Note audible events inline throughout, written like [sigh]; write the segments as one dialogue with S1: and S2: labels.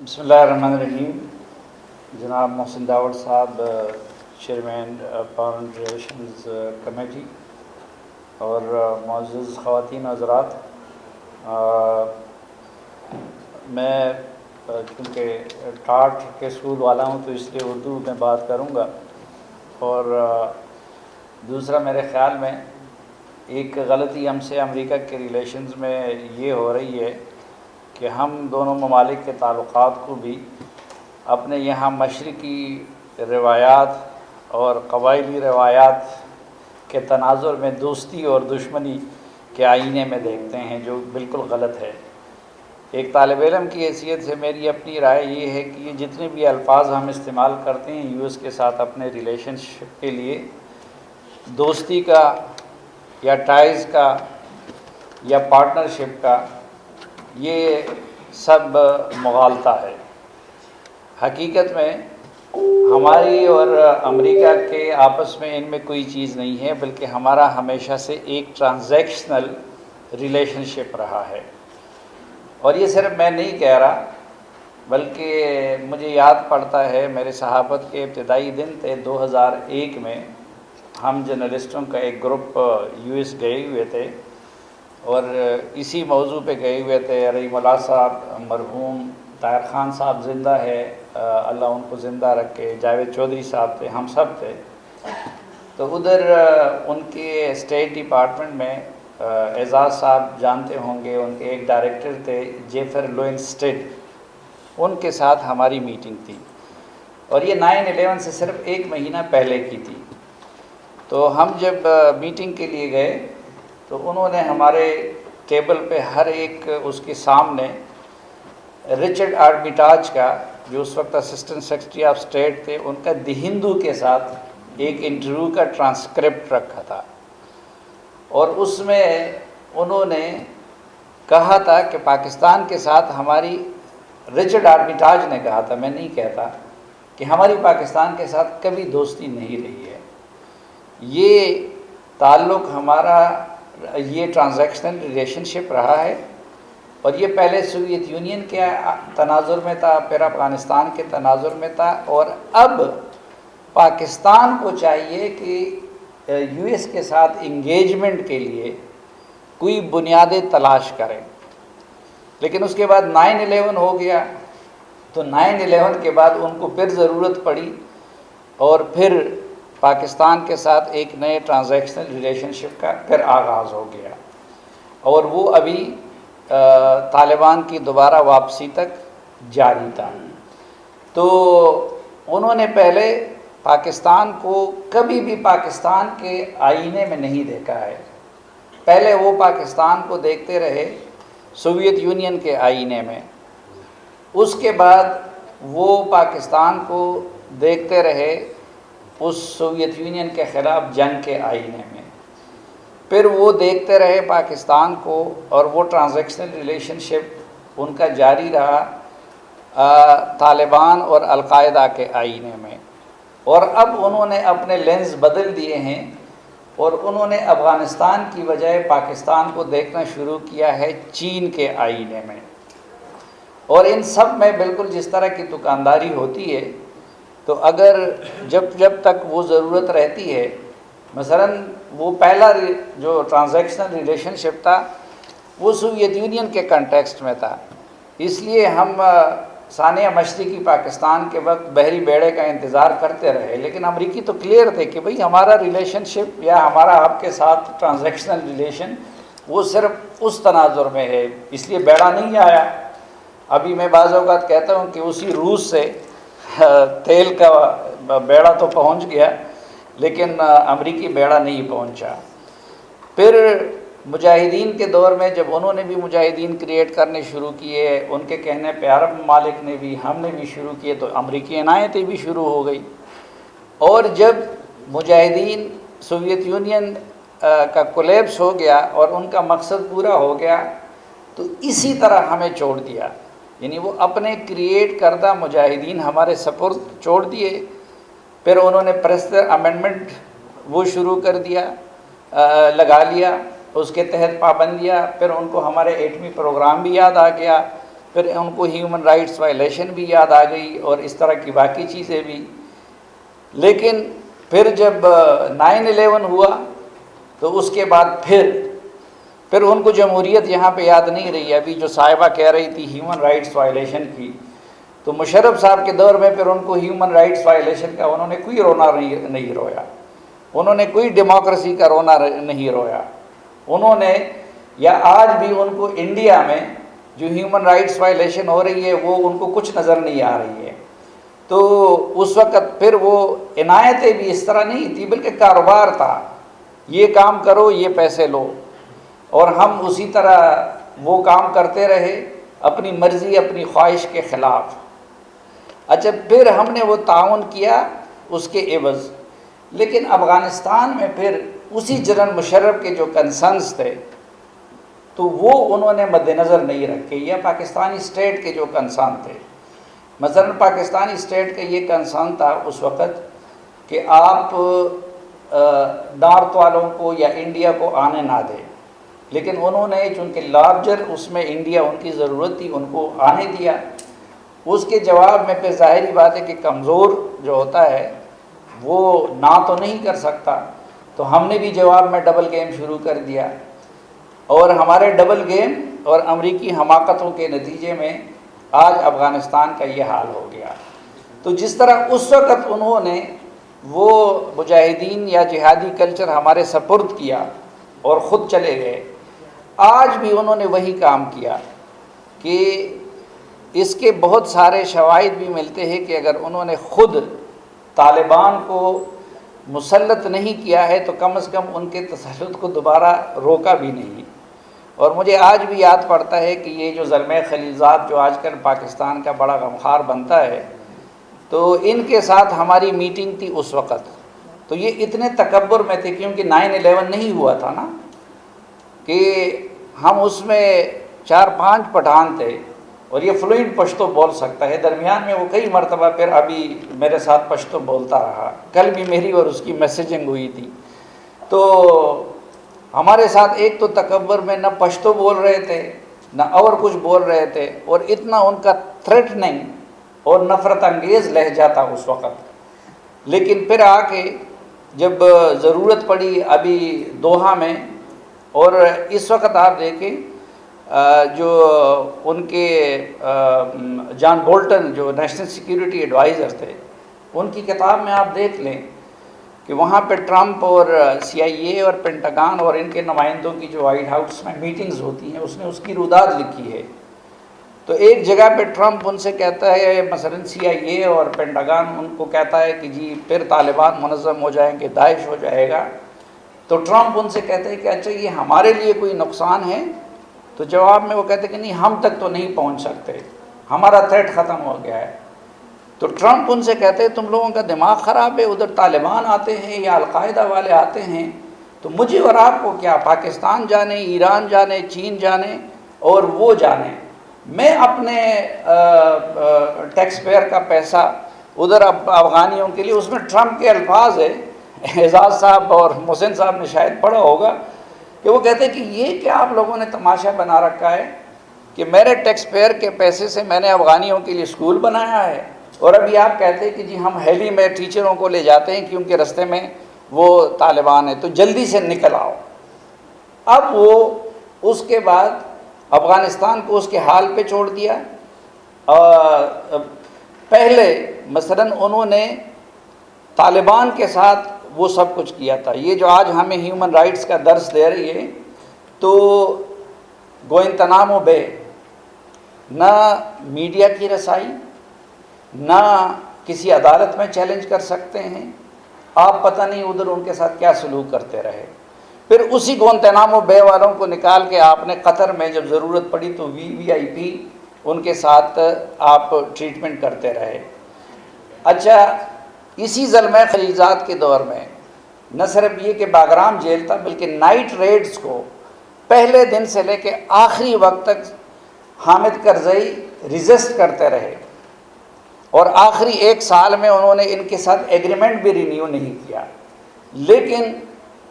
S1: बसमीम जनाब मोहसिन दावड़ साहब चेयरमैन फॉरन रिलेशन कमेटी और मोज़ ख़वान हजरात। मैं चूँकि टाट के स्कूल वाला हूँ तो इसलिए उर्दू में बात करूँगा। और दूसरा मेरे ख़्याल में, एक गलती हमसे अमेरिका के रिलेशंस में ये हो रही है कि हम दोनों ममालिक के ताल्लुक़ात को भी अपने यहाँ मशरक़ी रवायात और कबायली रवायात के तनाजुर में दोस्ती और दुश्मनी के आईने में देखते हैं, जो बिल्कुल गलत है। एक तालब इलम की हैसियत से मेरी अपनी राय ये है कि ये जितने भी अल्फाज हम इस्तेमाल करते हैं, यूएस के साथ अपने रिलेशनशिप के लिए, दोस्ती का या टाइज़ का या पार्टनरशिप का ये सब मुगालता है। हकीकत में हमारी और अमेरिका के आपस में इनमें कोई चीज़ नहीं है, बल्कि हमारा हमेशा से एक ट्रांजैक्शनल रिलेशनशिप रहा है। और ये सिर्फ़ मैं नहीं कह रहा, बल्कि मुझे याद पड़ता है, मेरे सहाबत के इब्तदाई दिन थे 2001 में हम जर्नलिस्टों का एक ग्रुप, यूएस गए हुए थे। और इसी मौजू पे गए हुए थे रही मुला साहब, मरहूम तायर ख़ान साहब ज़िंदा है अल्लाह उनको ज़िंदा रखे, जावेद चौधरी साहब थे, हम सब थे। तो उधर उनके स्टेट डिपार्टमेंट में एजाज़ साहब जानते होंगे, उनके एक डायरेक्टर थे, जेफर लोइन स्टेट उनके साथ हमारी मीटिंग थी। और ये नाइन एलेवन से सिर्फ़ एक महीना पहले की थी। तो हम जब मीटिंग के लिए गए तो उन्होंने हमारे टेबल पे हर एक उसके सामने रिचर्ड आर्बिटाज का, जो उस वक्त असिस्टेंट सेक्रेटरी ऑफ़ स्टेट थे, उनका द हिंदू के साथ एक इंटरव्यू का ट्रांसक्रिप्ट रखा था। और उसमें उन्होंने कहा था कि पाकिस्तान के साथ हमारी, रिचर्ड आर्मिटाज ने कहा था, मैं नहीं कहता कि हमारी पाकिस्तान के साथ कभी दोस्ती नहीं रही है। ये ताल्लुक़ हमारा ये ट्रांजैक्शनल रिलेशनशिप रहा है। और ये पहले सोवियत यूनियन के तनाजुर में था, फिर अफ़गानिस्तान के तनाजुर में था। और अब पाकिस्तान को चाहिए कि यूएस के साथ इंगेजमेंट के लिए कोई बुनियादें तलाश करें। लेकिन उसके बाद नाइन एलेवन हो गया। तो नाइन एलेवन के बाद उनको फिर ज़रूरत पड़ी। और फिर पाकिस्तान के साथ एक नए ट्रांजैक्शनल रिलेशनशिप का फिर आगाज़ हो गया। और वो अभी तालिबान की दोबारा वापसी तक जारी था। तो उन्होंने पहले पाकिस्तान को कभी भी पाकिस्तान के आईने में नहीं देखा है। पहले वो पाकिस्तान को देखते रहे सोवियत यूनियन के आईने में। उसके बाद वो पाकिस्तान को देखते रहे उस सोवियत यूनियन के ख़िलाफ़ जंग के आईने में। फिर वो देखते रहे पाकिस्तान को और वो ट्रांजैक्शनल रिलेशनशिप उनका जारी रहा तालिबान और अलकायदा के आईने में। और अब उन्होंने अपने लेंस बदल दिए हैं और उन्होंने अफ़गानिस्तान की बजाय पाकिस्तान को देखना शुरू किया है चीन के आईने में। और इन सब में बिल्कुल जिस तरह की दुकानदारी होती है तो अगर जब जब तक वो ज़रूरत रहती है, मसलन वो पहला जो ट्रांजैक्शनल रिलेशनशिप था, वो सोवियत यूनियन के कंटेक्स्ट में था। इसलिए हम सानिया मशरकी पाकिस्तान के वक्त बहरी बेड़े का इंतज़ार करते रहे, लेकिन अमरीकी तो क्लियर थे कि भाई हमारा रिलेशनशिप या हमारा आपके साथ ट्रांजैक्शनल रिलेशन वो सिर्फ़ उस तनाजुर में है, इसलिए बेड़ा नहीं आया। अभी मैं बाज़ात कहता हूँ कि उसी रूस से [laughs] तेल का बेड़ा तो पहुँच गया, लेकिन अमरीकी बेड़ा नहीं पहुँचा। फिर मुजाहिदीन के दौर में जब उन्होंने भी मुजाहिदीन क्रिएट करने शुरू किए, उनके कहने पे अरब ममालिक ने भी, हमने भी शुरू किए तो अमरीकी इनायतें भी शुरू हो गई। और जब मुजाहिदीन सोवियत यूनियन का कोलेप्स हो गया और उनका मकसद पूरा हो गया तो इसी तरह हमें छोड़ दिया। यानी वो अपने क्रिएट करदा मुजाहिदीन हमारे सपुर्द छोड़ दिए। फिर उन्होंने प्रेस्तर अमेंडमेंट वो शुरू कर दिया आ, लगा लिया उसके तहत पाबंदियाँ फिर उनको हमारे एटमी प्रोग्राम भी याद आ गया फिर उनको ह्यूमन राइट्स वायलेशन भी याद आ गई और इस तरह की बाकी चीज़ें भी। लेकिन फिर जब नाइन एलेवन हुआ तो उसके बाद फिर फिर उनको जमहूरीत यहाँ पे याद नहीं रही अभी जो साहिबा कह रही थी ह्यूमन राइट्स वायलेशन की तो मुशरफ साहब के दौर में फिर उनको ह्यूमन राइट्स वायलेशन का उन्होंने कोई रोना नहीं नहीं रोया। उन्होंने कोई डेमोक्रेसी का रोना नहीं रोया। उन्होंने, या आज भी उनको इंडिया में जो ह्यूमन राइट्स वायलेशन हो रही है, वो उनको कुछ नज़र नहीं आ रही है। तो उस वक़्त फिर वो इनायतें भी इस तरह नहीं थी, बल्कि कारोबार था। ये काम करो, ये पैसे लो। और हम उसी तरह वो काम करते रहे, अपनी मर्ज़ी, अपनी ख्वाहिश के ख़िलाफ़। अच्छा फिर हमने वो ताउन किया उसके एवज़। लेकिन अफ़गानिस्तान में फिर उसी जनरल मुशर्रफ के जो कंसर्नस थे तो वो उन्होंने मद्देनज़र नहीं रखे। या पाकिस्तानी स्टेट के जो कंसर्न थे। मसलन पाकिस्तानी स्टेट का ये कंसर्न था उस वक़्त कि आप नॉर्थ वालों को या इंडिया को आने ना दें। लेकिन उन्होंने चूँकि लार्जर उसमें इंडिया उनकी ज़रूरत थी, उनको आने दिया। उसके जवाब में फिर ज़ाहरी बात है कि कमज़ोर जो होता है, वो ना तो नहीं कर सकता। तो हमने भी जवाब में डबल गेम शुरू कर दिया। और हमारे डबल गेम और अमरीकी हमाकतों के नतीजे में आज अफ़गानिस्तान का ये हाल हो गया। तो जिस तरह उस वक़्त उन्होंने वो मुजाहिदीन या जिहादी कल्चर हमारे सपुर्द किया और ख़ुद चले गए आज भी उन्होंने वही काम किया कि इसके बहुत सारे शवाद भी मिलते हैं कि अगर उन्होंने ख़ुद तालिबान को मुसलत नहीं किया है तो कम अज़ कम उनके तसलत को दोबारा रोका भी नहीं। और मुझे आज भी याद पड़ता है कि ये जो जलम खलीजात जो आजकल पाकिस्तान का बड़ा गमखार बनता है तो इनके साथ हमारी मीटिंग थी उस वक़्त। तो ये इतने तकबर में थे, क्योंकि नाइन एलेवन नहीं हुआ था ना? कि हम उसमें चार पाँच पठान थे और ये फ्लुएंट पश्तो बोल सकता है। दरमियान में वो कई मरतबा फिर अभी मेरे साथ पश्तो बोलता रहा। कल भी मेरी और उसकी मैसेजिंग हुई थी। तो हमारे साथ एक तो तकबर में न पश्तो बोल रहे थे, न और कुछ बोल रहे थे और इतना उनका थ्रेटनिंग और नफ़रत अंगेज़ लहजा था उस वक़्त। लेकिन फिर आके जब ज़रूरत पड़ी अभी दोहा में और इस वक्त आप देखें जो उनके जॉन बोल्टन, जो नेशनल सिक्योरिटी एडवाइज़र थे, उनकी किताब में आप देख लें कि वहाँ पे ट्रंप और सीआईए और पेंटागान और इनके नुमाइंदों की जो वाइट हाउस में मीटिंग्स होती हैं, उसने उसकी रुदाद लिखी है। तो एक जगह पे ट्रंप उनसे कहता है, मसलन सीआईए और पेंटागान उनको कहता है कि जी, फिर तालिबान मनज़म हो जाएँगे, दाइश हो जाएगा। तो ट्रंप उनसे कहते हैं कि अच्छा ये हमारे लिए कोई नुकसान है? तो जवाब में वो कहते कि, नहीं, हम तक तो नहीं पहुँच सकते। हमारा थ्रेट ख़त्म हो गया है। तो ट्रंप उनसे कहते हैं, तुम लोगों का दिमाग ख़राब है, उधर तालिबान आते हैं या अलकायदा वाले आते हैं। तो मुझे और आपको क्या, पाकिस्तान जाने, ईरान जाने, चीन जाने और वो जाने? मैं अपने टैक्स पेयर का पैसा उधर अफगानियों के लिए, उसमें ट्रंप के अल्फाज है। एजाज साहब और मोहसिन साहब ने शायद पढ़ा होगा कि वो कहते हैं कि ये क्या आप लोगों ने तमाशा बना रखा है कि मेरे टैक्स पेयर के पैसे से मैंने अफगानियों के लिए स्कूल बनाया है। और अभी आप कहते हैं कि जी हम हेली में टीचरों को ले जाते हैं क्योंकि रस्ते में वो तालिबान है तो जल्दी से निकल आओ। अब वो उसके बाद अफ़गानिस्तान को उसके हाल पे छोड़ दिया। आ, पहले मसलन उन्होंने तालिबान के साथ वो सब कुछ किया था। ये जो आज हमें ह्यूमन राइट्स का दर्स दे रही है तो गोइंतनामो बे, न मीडिया की रसाई, ना किसी अदालत में चैलेंज कर सकते हैं, आप पता नहीं उधर उनके साथ क्या सलूक करते रहे। फिर उसी गोनतनामो बे वालों को निकाल के आपने कतर में जब ज़रूरत पड़ी तो वी वी आई पी, उनके साथ आप ट्रीटमेंट करते रहे। अच्छा इसी जलम खलीजात के दौर में, न सिर्फ़ ये कि बागराम जेल था, बल्कि नाइट रेड्स को पहले दिन से लेके आखिरी वक्त तक हामिद करजई रिजिस्ट करते रहे। और आखिरी एक साल में उन्होंने इनके साथ एग्रीमेंट भी रिन्यू नहीं किया। लेकिन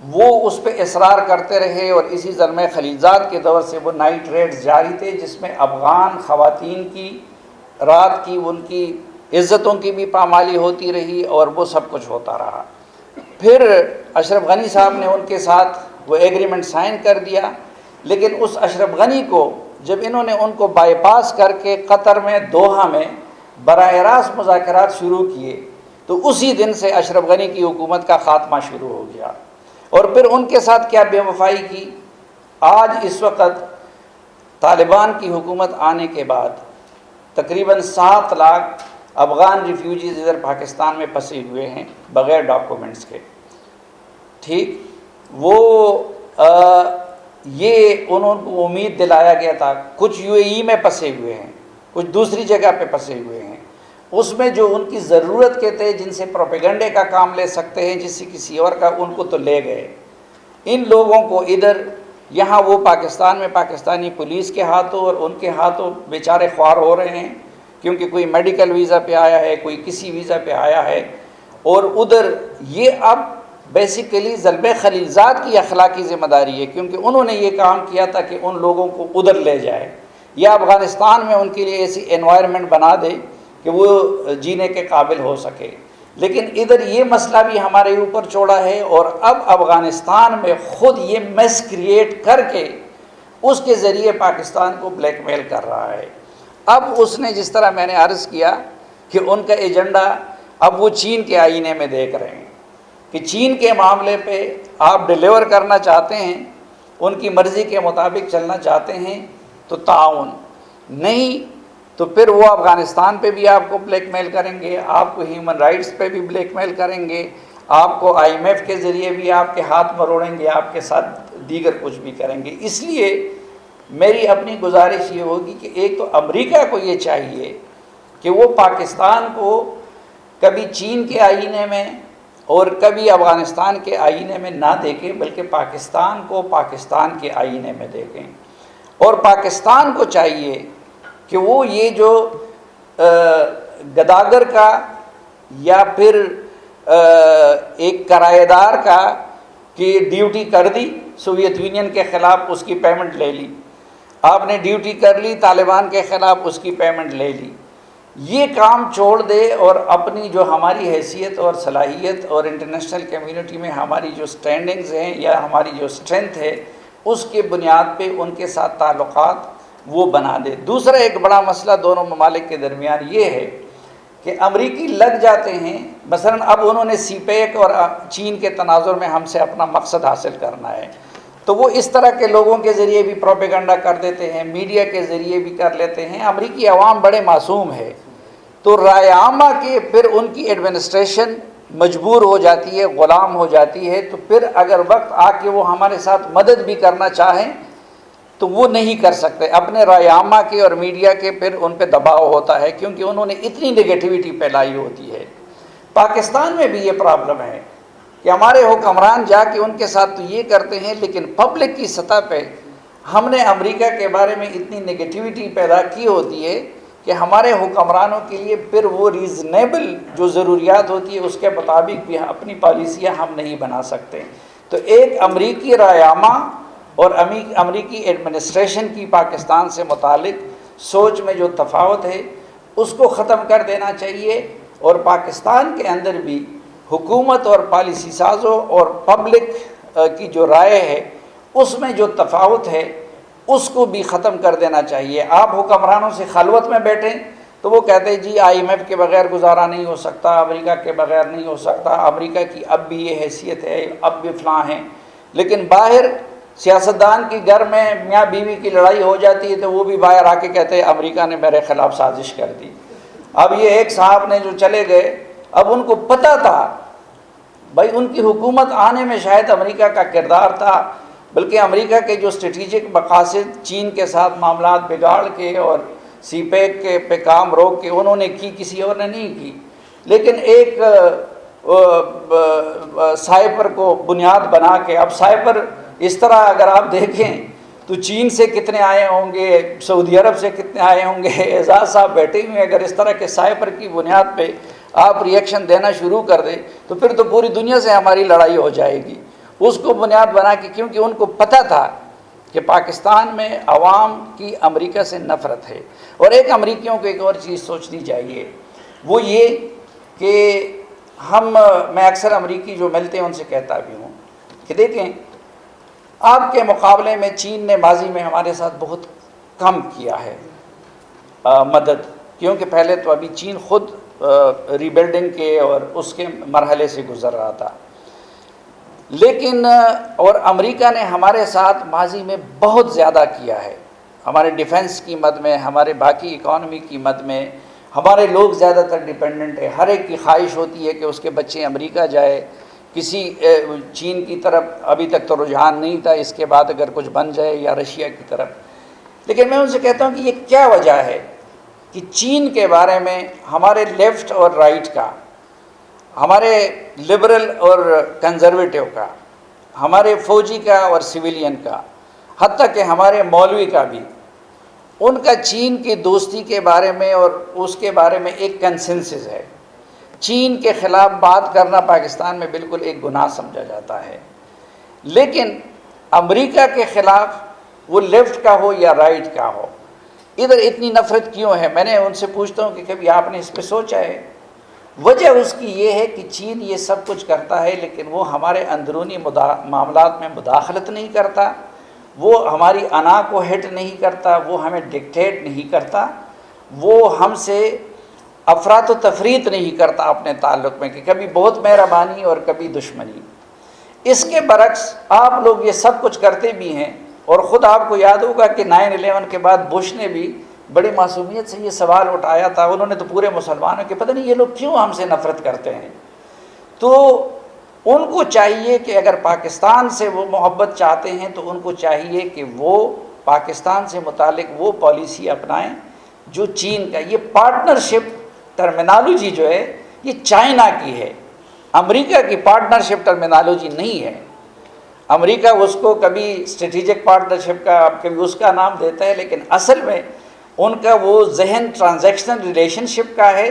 S1: वो उस पर इसरार करते रहे और इसी जलम खलीजात के दौर से वो नाइट रेड्स जारी थे, जिसमें अफ़गान ख़वातीन की, रात की उनकी इज़्ज़तों की भी पामाली होती रही और वो सब कुछ होता रहा। फिर अशरफ गनी साहब ने उनके साथ वो एग्रीमेंट साइन कर दिया, लेकिन उस अशरफ गनी को जब इन्होंने उनको बाईपास करके कतर में, दोहा में बर रास्त मुजाकर शुरू किए तो उसी दिन से अशरफ गनी की हुकूमत का ख़ात्मा शुरू हो गया। और फिर उनके साथ क्या बेवफाई की? आज इस वक्त तालिबान की हुकूमत आने के बाद तकरीबन सात लाख अफ़गान रिफ्यूजीज़ इधर पाकिस्तान में फंसे हुए हैं बग़ैर डॉक्यूमेंट्स के। ठीक? वो आ, ये उन्होंने उम्मीद दिलाया गया था कुछ यूएई में फंसे हुए हैं कुछ दूसरी जगह पे फंसे हुए हैं। उसमें जो उनकी ज़रूरत के थे जिनसे प्रोपेगंडे का काम ले सकते हैं जिससे किसी और का उनको तो ले गए। इन लोगों को इधर यहाँ वो पाकिस्तान में पाकिस्तानी पुलिस के हाथों और उनके हाथों बेचारे ख्वार हो रहे हैं। क्योंकि कोई मेडिकल वीज़ा पे आया है, कोई किसी वीज़ा पे आया है, और उधर ये अब बेसिकली जलब खलीजात की अखलाकी ज़िम्मेदारी है, क्योंकि उन्होंने ये काम किया था कि उन लोगों को उधर ले जाए। या अफ़गानिस्तान में उनके लिए ऐसी इन्वायरमेंट बना दे कि वो जीने के काबिल हो सके। लेकिन इधर ये मसला भी हमारे ऊपर चौड़ा है, और अब अफ़गानिस्तान में ख़ुद ये मेस क्रिएट करके उसके ज़रिए पाकिस्तान को ब्लैकमेल कर रहा है। अब उसने जिस तरह मैंने अर्ज़ किया कि उनका एजेंडा अब वो चीन के आईने में देख रहे हैं कि चीन के मामले पे आप डिलीवर करना चाहते हैं, उनकी मर्ज़ी के मुताबिक चलना चाहते हैं तो ताउन। नहीं तो फिर वो अफ़गानिस्तान पे भी आपको ब्लैकमेल करेंगे, आपको ह्यूमन राइट्स पे भी ब्लैकमेल करेंगे, आपको आईएमएफ के ज़रिए भी आपके हाथ मरोड़ेंगे, आपके साथ दीगर कुछ भी करेंगे। इसलिए मेरी अपनी गुजारिश ये होगी कि एक तो अमेरिका को ये चाहिए कि वो पाकिस्तान को कभी चीन के आईने में और कभी अफ़गानिस्तान के आईने में ना देखें, बल्कि पाकिस्तान को पाकिस्तान के आईने में देखें। और पाकिस्तान को चाहिए कि वो ये जो गदागर का या फिर एक किराएदार का कि ड्यूटी कर दी, सोवियत यूनियन के ख़िलाफ़ उसकी पेमेंट ले ली। आपने ड्यूटी कर ली, तालिबान के ख़िलाफ़ उसकी पेमेंट ले ली। ये काम छोड़ दे और अपनी जो हमारी हैसियत और सलाहियत और इंटरनेशनल कम्युनिटी में हमारी जो स्टैंडिंग्स हैं या हमारी जो स्ट्रेंथ है, उसके बुनियाद पे उनके साथ ताल्लुक़ात वो बना दे। दूसरा एक बड़ा मसला दोनों ममालिक के दरमियान ये है कि अमरीकी लग जाते हैं, मसलन अब उन्होंने सी पैक और चीन के तनाजुर में हमसे अपना मकसद हासिल करना है। तो वो इस तरह के लोगों के ज़रिए भी प्रोपेगंडा कर देते हैं मीडिया के ज़रिए भी कर लेते हैं। अमरीकी आवाम बड़े मासूम है। तो रायामा के फिर उनकी एडमिनिस्ट्रेशन मजबूर हो जाती है, ग़ुलाम हो जाती है। तो फिर अगर वक्त आके वो हमारे साथ मदद भी करना चाहें तो वो नहीं कर सकते। अपने रायामा के और मीडिया के फिर उन पर दबाव होता है, क्योंकि उन्होंने इतनी नेगेटिविटी फैलाई होती है। पाकिस्तान में भी ये प्रॉब्लम है। कि हमारे हुक्मरान जाके उनके साथ तो ये करते हैं, लेकिन पब्लिक की सतह पे हमने अमेरिका के बारे में इतनी नेगेटिविटी पैदा की होती है कि हमारे हुक्मरानों के लिए फिर वो रीज़नेबल जो ज़रूरियात होती है, उसके मुताबिक भी अपनी पॉलिसियाँ हम नहीं बना सकते। तो एक अमरीकी रायामा और अमरीकी एडमिनिस्ट्रेशन की पाकिस्तान से मुतल सोच में जो तफावत है, उसको ख़त्म कर देना चाहिए और पाकिस्तान के अंदर भी हुकूमत और पॉलिसी साजों और पब्लिक की जो राय है, उसमें जो तफावत है, उसको भी ख़त्म कर देना चाहिए। आप हुक्मरानों से खलवत में बैठें तो वो कहते हैं, जी आईएमएफ के बगैर गुजारा नहीं हो सकता, अमेरिका के बगैर नहीं हो सकता, अमेरिका की अब भी ये हैसियत है, अब भी फलां हैं। लेकिन बाहर सियासतदान की घर में मियाँ बीवी की लड़ाई हो जाती है तो वो भी बाहर आके कहते हैं, अमेरिका ने मेरे ख़िलाफ़ साजिश कर दी। अब ये एक साहब ने जो चले गए अब उनको पता था, भाई उनकी हुकूमत आने में शायद अमेरिका का किरदार था, बल्कि अमेरिका के जो स्ट्रेटिजिक मकासद, चीन के साथ मामला बिगाड़ के और सी पैक के पे काम रोक के उन्होंने की, किसी और ने नहीं की। लेकिन एक साइपर को बुनियाद बना के, अब साइपर इस तरह अगर आप देखें तो चीन से कितने आए होंगे, सऊदी अरब से कितने आए होंगे, [laughs] एजाज साहब बैठे हुए अगर इस तरह के साइपर की बुनियाद पे आप रिएक्शन देना शुरू कर दें तो फिर तो पूरी दुनिया से हमारी लड़ाई हो जाएगी। उसको बुनियाद बना के क्योंकि उनको पता था कि पाकिस्तान में आवाम की अमेरिका से नफ़रत है। और एक अमरीकियों को एक और चीज़ सोचनी चाहिए वो ये कि हम मैं अक्सर अमरीकी जो मिलते हैं उनसे कहता भी हूँ कि देखें आपके मुकाबले में चीन ने माजी में हमारे साथ बहुत कम किया है आ, मदद। क्योंकि पहले तो अभी चीन खुद रीबिल्डिंग के और उसके मरहले से गुज़र रहा था। लेकिन और अमेरिका ने हमारे साथ माजी में बहुत ज़्यादा किया है। हमारे डिफेंस की मद में, हमारे बाकी इकॉनमी की मद में, हमारे लोग ज़्यादातर डिपेंडेंट है। हर एक की ख्वाहिश होती है कि उसके बच्चे अमेरिका जाए। किसी चीन की तरफ़ अभी तक तो रुझान नहीं था। इसके बाद अगर कुछ बन जाए या रशिया की तरफ़। लेकिन मैं उनसे कहता हूँ कि ये क्या वजह है? कि चीन के बारे में हमारे लेफ़्ट और राइट का, हमारे लिबरल और कंजर्वेटिव का, हमारे फौजी का और सिविलियन का हती कि हमारे मौलवी का भी, उनका चीन की दोस्ती के बारे में और उसके बारे में एक कंसेंसस है। चीन के ख़िलाफ़ बात करना पाकिस्तान में बिल्कुल एक गुनाह समझा जाता है। लेकिन अमेरिका के ख़िलाफ़ वो लेफ़्ट का हो या राइट का हो इधर इतनी नफ़रत क्यों है? मैंने उनसे पूछता हूँ कि कभी आपने इस पर सोचा है? वजह उसकी ये है कि चीन ये सब कुछ करता है, लेकिन वो हमारे अंदरूनी मामला में मुदाखलत नहीं करता। वो हमारी अना को हिट नहीं करता, वो हमें डिक्टेट नहीं करता। वो हमसे अफरात तफरीत नहीं करता अपने ताल्लुक़ में कि कभी बहुत मेहरबानी और कभी दुश्मनी। इसके बरक्स आप लोग ये सब कुछ करते भी हैं और ख़ुद आपको याद होगा कि नाइन एलेवन के बाद बुश ने भी बड़ी मासूमियत से ये सवाल उठाया था। उन्होंने तो पूरे मुसलमानों के, पता नहीं ये लोग क्यों हमसे नफ़रत करते हैं? तो उनको चाहिए कि अगर पाकिस्तान से वो मोहब्बत चाहते हैं तो उनको चाहिए कि वो पाकिस्तान से मुतल वो पॉलिसी अपनाएँ जो चीन का, ये पार्टनरशिप टर्मिनोलॉजी जो है, ये चाइना की है। अमेरिका की पार्टनरशिप टर्मिनोलॉजी नहीं है। अमेरिका उसको कभी स्ट्रेटिजिक पार्टनरशिप का कभी उसका नाम देता है, लेकिन असल में उनका वो जहन ट्रांजैक्शनल रिलेशनशिप का है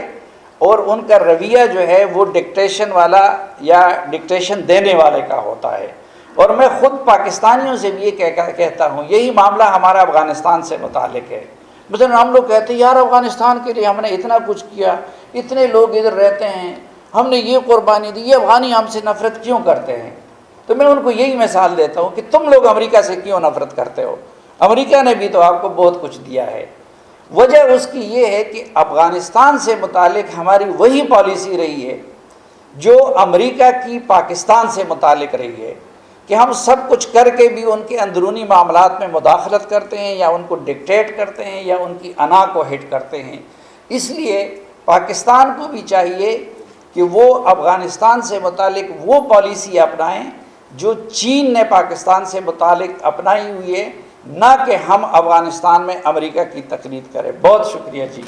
S1: और उनका रवैया जो है वो डिक्टेशन वाला या डिक्टेशन देने वाले का होता है। और मैं ख़ुद पाकिस्तानियों से भी ये कह कहता हूँ, यही मामला हमारा अफ़गानिस्तान से मुतक है। मतलब हम लोग कहते हैं, यार, अफ़गानिस्तान के लिए हमने इतना कुछ किया, इतने लोग इधर रहते हैं, हमने ये कुर्बानी दी, ये अफ़गानी हमसे नफ़रत क्यों करते हैं? तो मैं उनको यही मिसाल देता हूँ कि तुम लोग अमेरिका से क्यों नफ़रत करते हो? अमेरिका ने भी तो आपको बहुत कुछ दिया है। वजह उसकी ये है कि अफ़गानिस्तान से मुतक हमारी वही पॉलिसी रही है, जो अमेरिका की पाकिस्तान से मुतक रही है, कि हम सब कुछ करके भी उनके अंदरूनी मामला में मुदाखलत करते हैं, या उनको डिक्टेट करते हैं, या उनकी अना को हिट करते हैं। इसलिए पाकिस्तान को भी चाहिए कि वो अफ़गानिस्तान से मुतल वो पॉलिसी अपनाएँ जो चीन ने पाकिस्तान से मुतल अपनाई हुई है, ना कि हम अफ़गानिस्तान में अमेरिका की तकलीद करें। बहुत शुक्रिया जी।